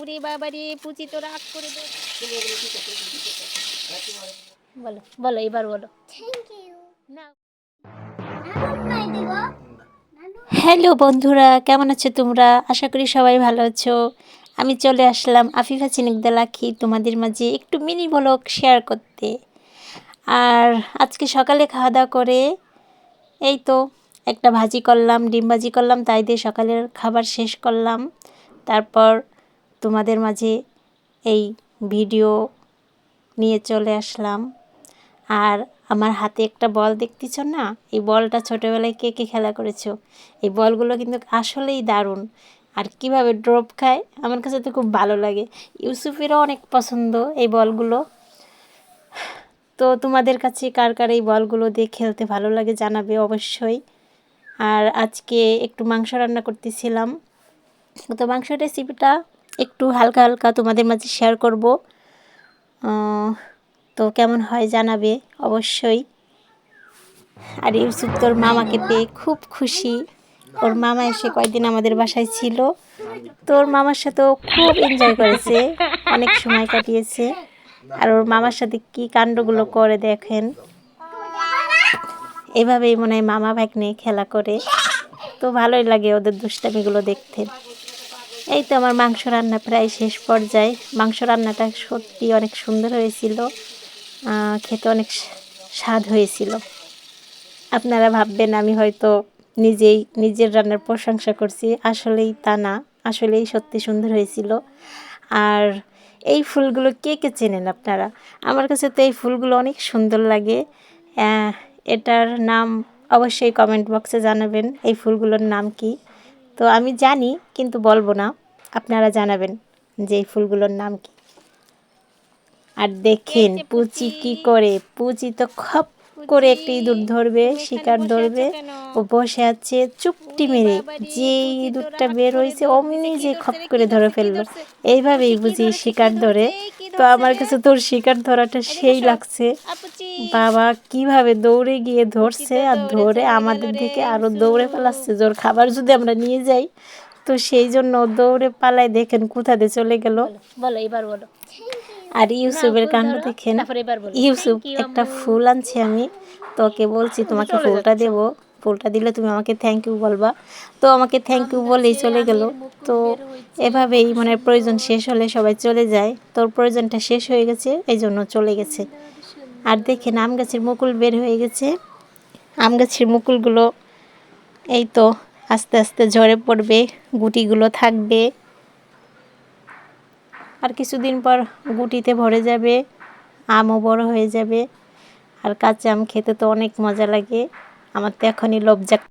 উরে বাবারে পুচি তো রাগ করে দে। বলো বলো এবার বলো। থ্যাংক ইউ না হ্যালো বন্ধুরা কেমন আছো তোমরা? আশা করি সবাই ভালো আছো। আমি চলে আসলাম আফিফা চিনিকদা লাখি তোমাদের মাঝে একটু মিনি ব্লগ শেয়ার করতে। আর আজকে সকালে খাওয়া দাওয়া করে এই তো একটা ভাজি করলাম ডিম ভাজি করলাম তাই দিয়ে সকালের খাবার শেষ করলাম। তারপর তোমাদের মাঝে এই ভিডিও নিয়ে চলে আসলাম। আর আমার হাতে একটা বল দেখতেছ না? এই বলটা ছোটোবেলায় কে কে খেলা করেছ? এই বলগুলো কিন্তু আসলেই দারুণ। আর কীভাবে ড্রপ খায়, আমার কাছে তো খুব ভালো লাগে। ইউসুফেরও অনেক পছন্দ এই বলগুলো। তো তোমাদের কাছে কার কার এই বলগুলো দিয়ে খেলতে ভালো লাগে জানাবে অবশ্যই। আর আজকে একটু মাংস রান্না করতেছিলাম। তো মাংস রেসিপিটা একটু হালকা হালকা তোমাদের মাঝে শেয়ার করব। তো কেমন হয় জানাবে অবশ্যই। আর ইউসুফ তোর মামাকে পেয়ে খুব খুশি। ওর মামা এসে কয়েকদিন আমাদের বাসায় ছিল। তোর মামার সাথেও খুব এনজয় করেছে। অনেক সময় কাটিয়েছে। আর ওর মামার সাথে কি কাণ্ডগুলো করে দেখেন। এভাবেই মনে হয় মামা ভাগ্নে খেলা করে। তো ভালোই লাগে ওদের দুষ্টামিগুলো দেখতে। এই তো আমার মাংস রান্না প্রায় শেষ পর্যায়ে। মাংস রান্নাটা সত্যি অনেক সুন্দর হয়েছিল। খেতে অনেক স্বাদ হয়েছিল। আপনারা ভাববেন, আমি হয়তো নিজেই নিজের রান্নার প্রশংসা করছি। আসলেই তা না। আসলেই সত্যি সুন্দর হয়েছিল। আর এই ফুলগুলো কে কে চেনেন আপনারা? আমার কাছে তো এই ফুলগুলো অনেক সুন্দর লাগে। এটার নাম অবশ্যই কমেন্ট বক্সে জানাবেন। এই ফুলগুলোর নাম কি? তো আমি জানি কিন্তু বলব না। আপনারা জানাবেন যে এই ফুলগুলোর নাম কি। আর দেখেন পুচি কি করে? পুচি তো খপ করে একটি ইঁদুর ধরবে, শিকার ধরবে ও বসে আছে, চুপটি মেরে যে ইঁদুরটা বের হয়েছে অমনি যে খপ করে ধরে ফেলল এইভাবেই বুঝি শিকার ধরে তো আমার? কাছে তোর শিকার ধরাটা সেই লাগছে বাবা কীভাবে দৌড়ে গিয়ে ধরছে আর ধরে আমাদের দিকে আরও ইউসুফ। দৌড়ে পালাচ্ছে জোর খাবার যদি আমরা নিয়ে যাই, তো সেই জন্য দৌড়ে পালায় দেখেন কোথাতে চলে গেল বলো, এবার বলো আর ইউসুফের কাণ্ড ধরো, দেখেন ইউসুফ একটা ফুল আনছি আমি। তোকে বলছি তোমাকে ফুলটা দেবো। ফুলটা দিলে তুমি আমাকে থ্যাংক ইউ বলবা। তো আমাকে থ্যাংক ইউ বলেই চলে গেল। তো এভাবেই মানে প্রয়োজন শেষ হলে সবাই চলে যায়। তোর প্রয়োজনটা শেষ হয়ে গেছে এই জন্য চলে গেছে। আর দেখেন আম গাছের মুকুল বের হয়ে গেছে। আম গাছের মুকুলগুলো এই তো আস্তে আস্তে ঝরে পড়বে গুটিগুলো থাকবে। আর কিছুদিন পর গুটিতে ভরে যাবে, আমও বড় হয়ে যাবে। আর কাঁচা আম খেতে তো অনেক মজা লাগে। আমার তো এখনই লোভ জাগ